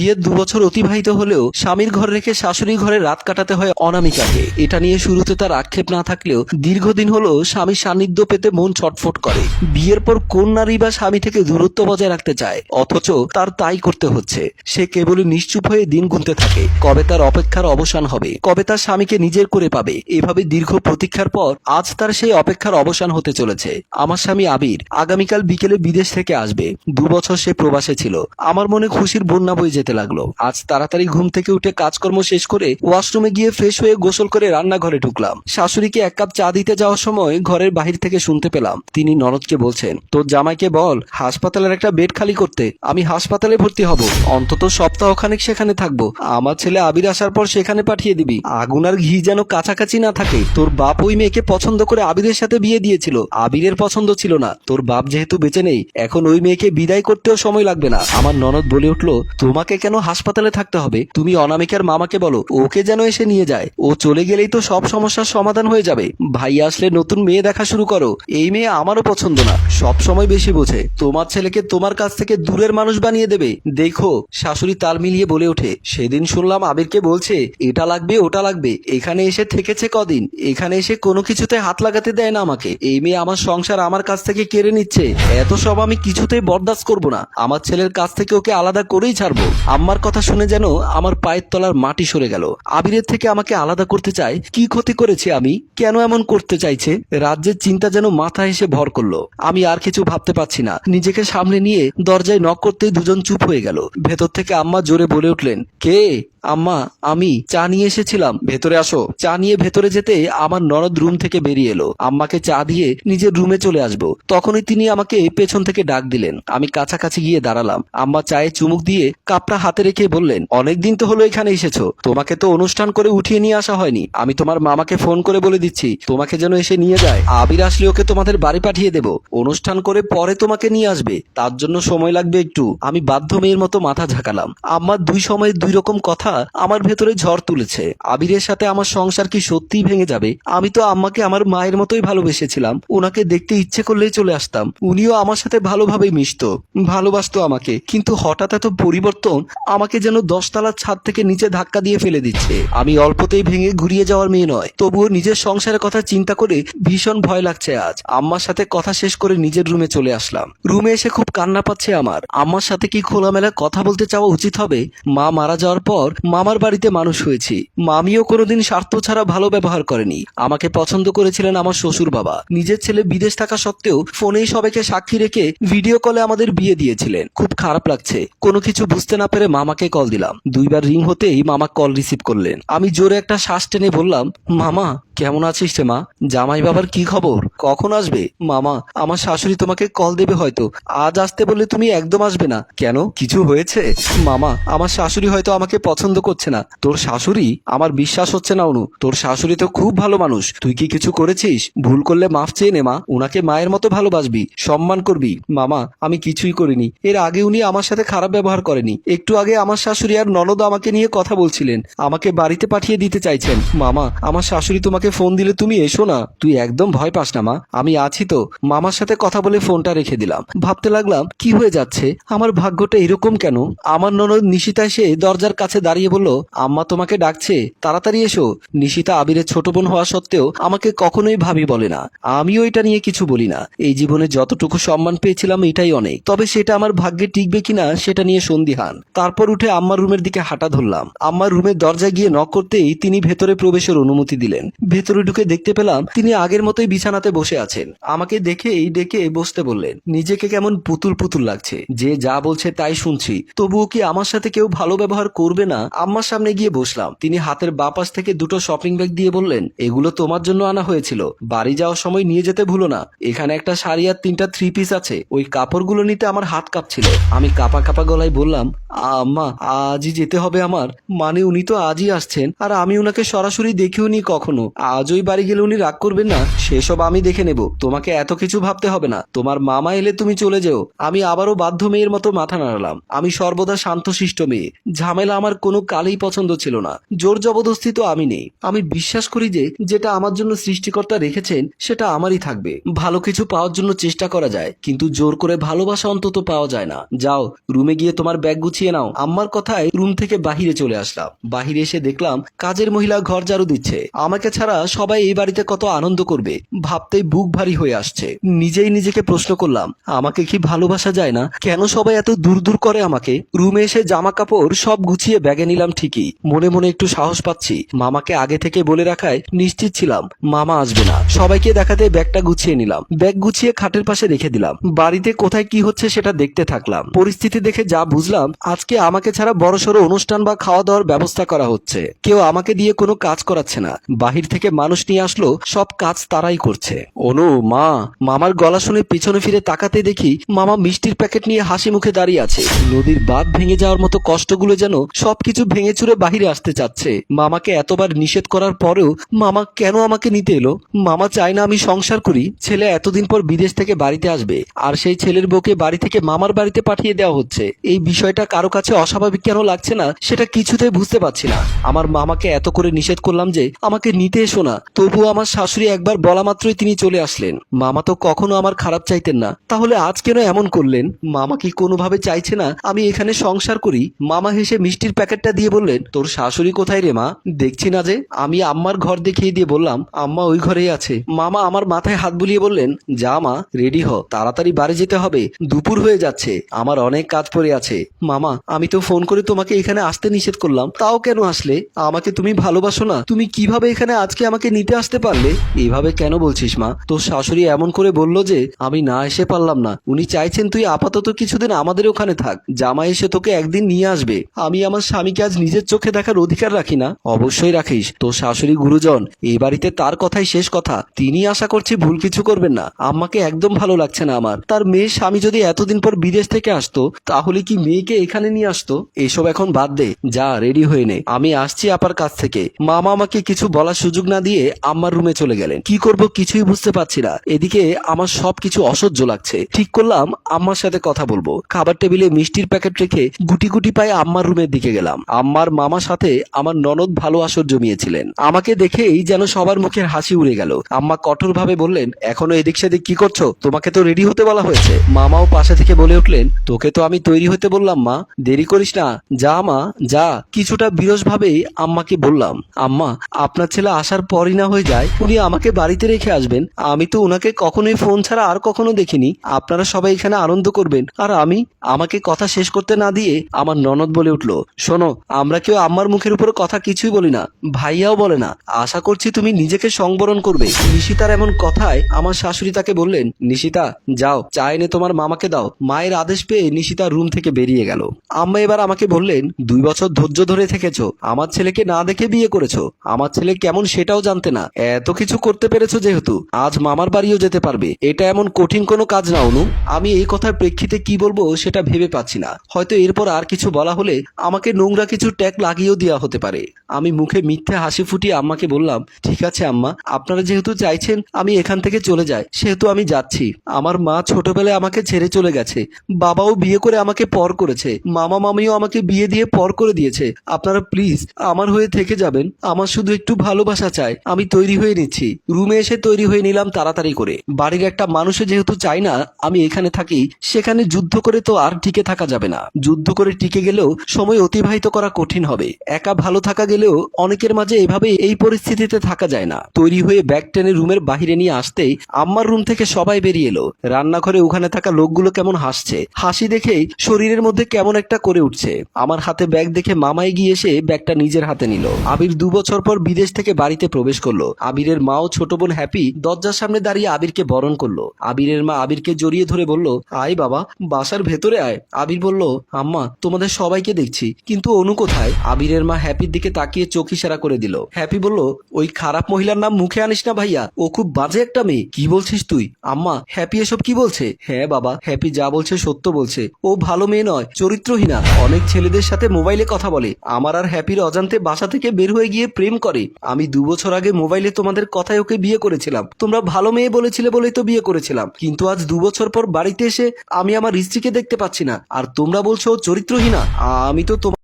বিয়ের দু বছর অতিবাহিত হলেও স্বামীর ঘর রেখে শাশুড়ি ঘরে রাত কাটাতে হয় অনামিকাকে। এটা নিয়ে শুরুতে তার আক্ষেপ না থাকলেও দীর্ঘদিন হলো স্বামীর সান্নিধ্য পেতে মন ছটফট করে। বিয়ের পর কোন নারী বা স্বামী থেকে দূরত্ব বজায় রাখতে চায়? অথচ তার তাই করতে হচ্ছে। সে কেবলই নিশ্চুপ হয়ে দিন গুনতে থাকে। কবে তার অপেক্ষার অবসান হবে? কবে তার স্বামীকে নিজের করে পাবে? এভাবে দীর্ঘ প্রতীক্ষার পর আজ তার সেই অপেক্ষার অবসান হতে চলেছে। আমার স্বামী আবির, আগামীকাল বিকেলে বিদেশ থেকে আসবে। দু বছর সে প্রবাসে ছিল। আমার মনে খুশির বন্যা বয়ে যেতে লাগল। আজ তাড়াতাড়ি ঘুম থেকে উঠে কাজকর্ম শেষ করে ওয়াশরুমে গিয়ে ফ্রেশ হয়ে গোসল করে রান্নাঘরে ঢুকলাম। শাশুড়িকে এক কাপ চা দিতে যাওয়ার সময় ঘরের বাহির থেকে শুনতে পেলাম। তিনি ননদকে বলছেন, তোর জামাইকে বল, হাসপাতালের একটা বেড খালি করতে। আমি হাসপাতালে ভর্তি হব। অন্তত সপ্তাহখানেক সেখানে থাকব। আমার ছেলে আবির আসার পর সেখানে পাঠিয়ে দিবি। আগুন আর ঘি যেন কাছাকাছি না থাকে। তোর বাপ ওই মেয়েকে পছন্দ করে আবিরের সাথে বিয়ে দিয়েছিল। আবিরের পছন্দ ছিল না। তোর বাপ যেহেতু বেঁচে নেই, এখন ওই মেয়েকে বিদায় করতেও সময় লাগবে না। আমার ননদ বলে উঠল, তোমাকে কেন হাসপাতালে থাকতে হবে? তুমি অনামিকার মামাকে বলো, ওকে যেন এসে নিয়ে যায়। ও চলে গেলেই তো সব সমস্যার সমাধান হয়ে যাবে। ভাই আসলে নতুন মেয়ে দেখা শুরু করো। এই মেয়ে আমারও পছন্দ না। সব সময় বেশি বোঝে। তোমার ছেলেকে তোমার কাছ থেকে দূরের মানুষ বানিয়ে দেবে। দেখো, শাশুড়ি তাল মিলিয়ে বলে ওঠে, সেদিন শুনলাম আবিরকে বলছে, এটা লাগবে, ওটা লাগবে। এখানে এসে থেকেছে কদিন। এখানে এসে কোনো কিছুতে হাত লাগাতে দেয় না আমাকে। এই মেয়ে আমার সংসার আমার কাছ থেকে কেড়ে নিচ্ছে। এত সব আমি কিছুতেই বরদাস্ত করব না। আমার ছেলের কাছ থেকে ওকে আলাদা করেই ছাড়বো। আম্মার কথা শুনে যেন আমার পায়ের তলার মাটি সরে গেল। আবিরের থেকে আমাকে আলাদা করতে চায়, কি ক্ষতি করেছে আমি? কেন এমন করতে চাইছে? রাজ্যের চিন্তা যেন মাথা এসে ভর করল। আমি আর কিছু ভাবতে পারছি না। নিজেকে সামনে নিয়ে দরজায় নক করতেই দুজন চুপ হয়ে গেল। ভেতর থেকে আম্মা জোরে বলে উঠলেন, কে? আম্মা, আমি চা নিয়ে এসেছিলাম। ভেতরে আসো। চা নিয়ে ভেতরে যেতে আমার ননদ রুম থেকে বেরিয়ে এলো। আম্মাকে চা দিয়ে নিজের রুমে চলে আসব। তখনই তিনি আমাকে পেছন থেকে ডাক দিলেন। আমি কাছাকাছি গিয়ে দাঁড়ালাম। আম্মা চায়ে চুমুক দিয়ে কাপটা হাতে রেখে বললেন অনেকদিন তো হলো এখানে এসেছ। তোমাকে তো অনুষ্ঠান করে উঠিয়ে নিয়ে আসা হয়নি। আমি তোমার মামাকে ফোন করে বলে দিচ্ছি, তোমাকে যেন এসে নিয়ে যায়। আবির আসলে ওকে তোমাদের বাড়ি পাঠিয়ে দেব। অনুষ্ঠান করে পরে তোমাকে নিয়ে আসবে। তার জন্য সময় লাগবে একটু। আমি বাধ্য মেয়ের মতো মাথা ঝাঁকালাম। আমার দুই সময়ের দুই রকম কথা আমার ভেতরে ঝড় তুলেছে। আবিরের সাথে আমার সংসার কি সত্যিই ভেঙে যাবে? আমি তো আম্মাকে আমার মায়ের মতোই ভালোবেসেছিলাম। ওনাকে দেখতে ইচ্ছে করলেই চলে আসতাম। উনিও আমার সাথে ভালোভাবেই মিশতো। ভালোবাসতো আমাকে। কিন্তু হঠাৎ এত পরিবর্তন আমাকে যেন দশতলার ছাদ থেকে নিচে ধাক্কা দিয়ে ফেলে দিচ্ছে। আমি অল্পতেই ভেঙে ঘুরিয়ে যাওয়ার মেয়ে নয়। তবুও নিজের সংসারের কথা চিন্তা করে ভীষণ ভয় লাগছে আজ। আম্মার সাথে কথা শেষ করে নিজের রুমে চলে আসলাম। রুমে এসে খুব কান্না পাচ্ছে আমার। আম্মার সাথে কি খোলামেলা কথা বলতে চাওয়া উচিত হবে? মা মারা যাওয়ার পর মামার বাড়িতে মানুষ হয়েছি। মামিও কোনোদিন স্বার্থ ছাড়া ভালো ব্যবহার করেনি। আমাকে পছন্দ করেছিলেন আমার শ্বশুর বাবা। নিজের ছেলে বিদেশ থাকা সত্ত্বেও ফোনেই সবাইকে সাক্ষী রেখে ভিডিও কলে আমাদের বিয়ে দিয়েছিলেন। খুব খারাপ লাগছে। কোনো কিছু বুঝতে না পেরে মামাকে কল দিলাম। দুইবার রিং হতেই মামা কল রিসিভ করলেন। আমি জোরে একটা শ্বাস টেনে বললাম, মামা, কেমন আছিস রে মা? জামাই বাবার কি খবর? কখন আসবে? মামা, আমার শাশুড়ি তোমাকে কল দেবে হয়তো। আজ আসতে বললে তুমি একদম আসবে না। কেন? কিছু হয়েছে? মামা, আমার শাশুড়ি হয়তো আমাকে পছন্দ করছে না। তোর শাশুড়ি? আমার বিশ্বাস হচ্ছে না, অনু। তোর শাশুড়ি তো খুব ভালো মানুষ। তুই কি কিছু করেছিস? ভুল করলে মাফ চেয়ে নে, মা। উনাকে মায়ের মতো ভালোবাসবি, সম্মান করবি। মামা, আমি কিছুই করিনি। এর আগে উনি আমার সাথে খারাপ ব্যবহার করেনি। একটু আগে আমার শাশুড়ি আর ননদ আমাকে নিয়ে কথা বলছিলেন। আমাকে বাড়িতে পাঠিয়ে দিতে চাইছেন। মামা, আমার শাশুড়ি তোমাকে ফোন দিলে তুমি এসো না। তুই একদম ভয় পাস না, মা। আমি আছি তো। মামার সাথে কথা বলে ফোনটা রেখে দিলাম। ভাবতে লাগলাম, কি হয়ে যাচ্ছে? আমার ভাগ্যটা এরকম কেন? আমার ননদ নিশিতা এসে দরজার কাছে দাঁড়িয়ে বলল, আম্মা তোমাকে ডাকছে, তাড়াতাড়ি এসো। নিশিতা আবিরের ছোট বোন হওয়া সত্ত্বেও আমাকে কখনোই ভাবি বলে না। আমিও এটা নিয়ে কিছু বলি না। এই জীবনে যতটুকু সম্মান পেয়েছিলাম, এটাই অনেক। তবে সেটা আমার ভাগ্যে টিকবে কিনা, সেটা নিয়ে সন্দিহান। তারপর উঠে আম্মার রুমের দিকে হাঁটা ধরলাম। আম্মার রুমের দরজায় গিয়ে নক করতেই তিনি ভেতরে প্রবেশের অনুমতি দিলেন। ভেতরে ঢুকে দেখতে পেলাম, তিনি আগের মতোই বিছানাতে বসে আছেন। আমাকে দেখেই ডেকে বসতে বললেন, নিজেকে কেমন পুতুল পুতুল লাগছে। যে যা বলছে তাই শুনছি। তবুও কি আমার সাথে কেউ ভালো ব্যবহার করবে না? আম্মার সামনে গিয়ে বসলাম। তিনি হাতের বাপাস থেকে দুটো শপিং ব্যাগ দিয়ে বললেন, এগুলো তোমার জন্য আনা হয়েছিল। বাড়ি যাওয়ার সময় নিয়ে যেতে ভুলো না। এখানে একটা শাড়ি আর তিনটা থ্রি পিস আছে। ওই কাপড়গুলো নিতে আমার হাত কাঁপছিল। আমি কাপা কাপা গলায় বললাম, আম্মা, আজই যেতে হবে আমার। মানে উনি তো আজই আসছেন, আর আমি উনাকে সরাসরি দেখিও নি কখনো। আজ ওই বাড়ি গেলে উনি রাগ করবেন না। সেসব আমি দেখে নেব। তোমাকে এত কিছু ভাবতে হবে না। তোমার মামা এলে তুমি চলে যেও। আমি আবারও বাধ্য মেয়ের মতো মাথা নাড়ালাম। আমি সর্বদা শান্তশিষ্ট মেয়ে। ঝামেলা আমার কোনো কালেই পছন্দ ছিল না। জোর জবরদস্তি তো আমি নেই। আমি বিশ্বাস করি যে, যেটা আমার জন্য সৃষ্টিকর্তা রেখেছেন, সেটা আমারই থাকবে। ভালো কিছু পাওয়ার জন্য চেষ্টা করা যায়, কিন্তু জোর করে ভালোবাসা অন্তত পাওয়া যায় না। যাও, রুমে গিয়ে তোমার ব্যাগ গুছিয়ে নাও। আম্মার কথায় রুম থেকে বাহিরে চলে আসলাম। বাহিরে এসে দেখলাম, কাজের মহিলা ঘর ঝাড়ু দিচ্ছে। আমাকে ছাড়া সবাই এই বাড়িতে কত আনন্দ করবে। ভাবতেই বুক ভারী হয়ে আসছে। নিজেই নিজেকে প্রশ্ন করলাম, আমাকে কি ভালোবাসা যায় না? কেন সবাই এত দূর দূর করে আমাকে? রুমে এসে জামা কাপড় সব গুছিয়ে ব্যাগে নিলাম ঠিকই। মনে মনে একটু সাহস পাচ্ছি। মামাকে আগে থেকে বলে রাখায় নিশ্চিত ছিলাম মামা আসবে না। সবাইকে দেখাতে ব্যাগটা গুছিয়ে নিলাম। ব্যাগ গুছিয়ে খাটের পাশে রেখে দিলাম। বাড়িতে কোথায় কি হচ্ছে সেটা দেখতে থাকলাম। পরিস্থিতি দেখে যা বুঝলাম, আজকে আমাকে ছাড়া বড়সড় অনুষ্ঠান বা খাওয়া দাওয়ার ব্যবস্থা করা হচ্ছে। কেউ আমাকে দিয়ে কোনো কাজ করাচ্ছে না। বাহির থেকে মানুষ নিয়ে আসলো, সব কাজ তারাই করছে। অনু, মা, মামার গলা শুনে পিছনে ফিরে তাকাতে দেখি মামা মিষ্টির প্যাকেট নিয়ে হাসি মুখে দাঁড়িয়ে আছে। নদীর বাঁধ ভেঙে যাওয়ার মতো কষ্টগুলো যেন সবকিছু ভেঙে চুরে বাহিরে আসতে চাচ্ছে। মামাকে এতবার নিষেধ করার পরেও মামা কেন আমাকে নিতে এলো? মামা চায় না আমি সংসার করি। ছেলে এতদিন পর বিদেশ থেকে বাড়িতে আসবে। আর সেই ছেলের বউকে বাড়ি থেকে মামার বাড়িতে পাঠিয়ে দেওয়া হচ্ছে। এই বিষয়টা কারও কাছে অস্বাভাবিক কেন লাগছে না, সেটা কিছুতেই বুঝতে পারছি না। আমার মামাকে এত করে নিষেধ করলাম যে, আমাকে নিতে এসো না। তবুও আমার শাশুড়ি একবার বলা মাত্রই তিনি চলে আসলেন। মামা তো কখনো আমার খারাপ চাইতেন না। তাহলে আজ কেন এমন করলেন? মামা কি কোনোভাবে চাইছে না আমি এখানে সংসার করি? মামা হেসে মিষ্টির প্যাকেটটা দিয়ে বললেন, তোর শাশুড়ি কোথায় রে মা? দেখছি না যে। আমি আম্মার ঘর দেখিয়ে দিয়ে বললাম, আম্মা ওই ঘরেই আছে। মামা আমার মাথায় হাত বুলিয়ে বললেন, যা মা, রেডি হ, তাড়াতাড়ি বাড়ি যেতে হবে। দুপুর হয়ে যাচ্ছে, আমার অনেক কাজ পড়ে আছে। মামা, আমি তো ফোন করে তোমাকে এখানে আসতে নিষেধ করলাম, তাও কেন আসলে? আমাকে তুমি ভালোবাসো না, তুমি কীভাবে এখানে আজকে আমাকে নিতে আসতে পারলে? এভাবে কেন বলছিস মা? তোর শাশুড়ি এমন করে বলল যে, আমি না এসে পারলাম না। উনি চাইছেন তুই আপাতত কিছুদিন আমাদের ওখানে থাক, জামাই এসে তোকে একদিন নিয়ে আসবে। আমি আমার স্বামীকে আজ নিজের চোখে দেখার অধিকার রাখি না? অবশ্যই রাখিস। তোর শাশুড়ি গুরুজন এই বাড়িতে তার কথাই শেষ কথা। তিনি আশা করছি ভুল কিছু করবেন না। আম্মাকে একদম ভালো লাগছে না আমার। তার মেয়ের স্বামী যদি এতদিন পর বিদেশ থেকে আসতো, তাহলে কি মেয়েকে এখানে নিয়ে আসতো? এসব এখন বাদ দে। যা রেডি হয়ে নে। আমি আসছি আপার কাছ থেকে। মামা আমাকে কিছু বলার সুযোগ না দিয়ে আম্মার রুমে চলে গেলেন। কি করব কিছুই বুঝতে পারছি না। এদিকে আমার সব কিছু অসহ্য লাগছে। ঠিক করলাম, আম্মার সাথে কথা বলব। খাবার টেবিলে মিষ্টির প্যাকেট রেখে গুটি গুটি পায়ে আম্মার রুমের দিকে গেলাম। আম্মার মামার সাথে আমার ননদ ভালো আসর জমিয়েছিলেন। আমাকে দেখেই যেন সবার মুখের হাসি উড়ে গেল। আম্মা কঠোর ভাবে বললেন, এখনও এদিক সেদিক কি করছ? তোমাকে তো রেডি হতে বলা হয়েছে। মামাও পাশে থেকে বলে উঠলেন, তোকে তো আমি তৈরি হতে বললাম, মা। দেরি করিস না। যা, মা, যা। কিছুটা বিরস ভাবেই আম্মাকে বললাম, আম্মা, আপনার ছেলে আসার পরই না হয়ে যায়, উনি আমাকে বাড়িতে রেখে আসবেন। আমি তো ওনাকে কখনোই ফোন ছাড়া আর কখনো দেখিনি। আপনারা সবাই এখানে আনন্দ করবেন। আর আমি, আমাকে কথা শেষ করতে না দিয়ে আমার ননদ বলে উঠল, শোনো আমরা কেউ আম্মার মুখের উপর কথা কিছুই বলি না। ভাইয়াও বলে না। আশা করছি তুমি নিজেকে সংবরণ করবে। নিশিতার এমন কথায় আমার শাশুড়ি তাকে বললেন, নিশিতা, যাও, চা এনে তোমার মামাকে দাও। মায়ের আদেশ পেয়ে নিশিতা রুম থেকে বেরিয়ে গেল। আম্মা এবার আমাকে বললেন, দুই বছর ধৈর্য ধরে থেকেছো। আমার ছেলেকে না দেখে বিয়ে করেছ। আমার ছেলে কেমন সেটাও জানতে না। এত কিছু করতে পেরেছ যেহেতু, আজ মামার বাড়িও যেতে পারবে। এটা এমন কঠিন কোনো কাজ না, অনু। আমি এই কথার প্রেক্ষিতে কি বলব সেটা ভেবে পাচ্ছি না। হয়তো এরপর আর কিছু বলা হলে আমাকে নোংরা কিছু ট্যাগ লাগিয়েও দেওয়া হতে পারে। আমি মুখে মিথ্যে হাসি ফুটিয়ে আম্মাকে বললাম, ঠিক আছে আম্মা, আপনারা যেহেতু চাইছেন আমি এখান থেকে চলে যাই, সেহেতু আমি যাচ্ছি। আমার মা ছোটবেলায় আমাকে ছেড়ে চলে গেছে। বাবাও বিয়ে করে আমাকে পর করেছে। মামা মামিও আমাকে বিয়ে দিয়ে পর করে দিয়েছে। আপনারা প্লিজ আমার হয়ে থেকে যাবেন। আমার শুধু একটু ভালোবাসা চাই। আমি তৈরি হয়ে নিচ্ছি। রুমে এসে তৈরি হয়ে নিলাম তাড়াতাড়ি করে। বাড়ির একটা মানুষে যেহেতু চাই না, আমি এখানে থাকি, সেখানে যুদ্ধ করে তো আর টিকে থাকা যাবে না। যুদ্ধ করে টিকে গেলেও সময় অতিবাহিত করা কঠিন হবে। একা ভালো থাকা গেলেও অনেকের মাঝে এভাবে এই পরিস্থিতিতে থাকা যায় না। তৈরি হয়ে ব্যাগ টেনে রুমের বাহিরে নিয়ে আসতেই আম্মার রুম থেকে সবাই বেরিয়ে এলো। রান্নাঘরে ওখানে থাকা লোকগুলো কেমন হাসছে। হাসি দেখেই শরীরের মধ্যে কেমন একটা করে উঠছে। আমার হাতে ব্যাগ দেখে মামাই গিয়ে এসে ব্যাগটা নিজের হাতে নিল। আবির দু বছর পর বিদেশ থেকে বাড়িতে প্রবেশ করল। আবিরের মাও ছোট বোন হ্যাপি দরজার সামনে দাঁড়িয়ে আবিরকে বরণ করল। আবিরের মা আবিরকে জড়িয়ে ধরে বলল, আয় বাবা, বাসার ভেতরে আয়। আবির বলল, আম্মা, তোমাদের সবাইকে দেখছি। কিন্তু অনু কোথায়? আবিরের মা হ্যাপির দিকে তাকিয়ে চোখ ইশারা করে দিল। হ্যাপি বলল, ওই খারাপ মহিলার নাম মুখে আনিস না ভাইয়া। ও খুব বাজে একটা মেয়ে। কি বলছিস তুই? আম্মা, হ্যাপি এসব কি বলছে? হ্যাঁ বাবা, হ্যাপি যা বলছে সত্য বলছে। ও ভালো মেয়ে নয়, চরিত্রহীনা। অনেক ছেলেদের সাথে মোবাইলে কথা বলে। আমার আর হ্যাপির অজান্তে বাসা থেকে বের হয়ে গিয়ে প্রেম করে। আমি দু বছর আগে মোবাইলে তোমাদের কথায় ওকে বিয়ে করেছিলাম। তোমরা ভালো মেয়ে বলেছিলে বলেই তো বিয়ে করেছিলাম। কিন্তু আজ দু বছর পর বাড়িতে এসে আমি আমার স্ত্রীকে দেখতে পাচ্ছি না। আর তোমরা বলছো চরিত্রহীনা। আমি তো তোমার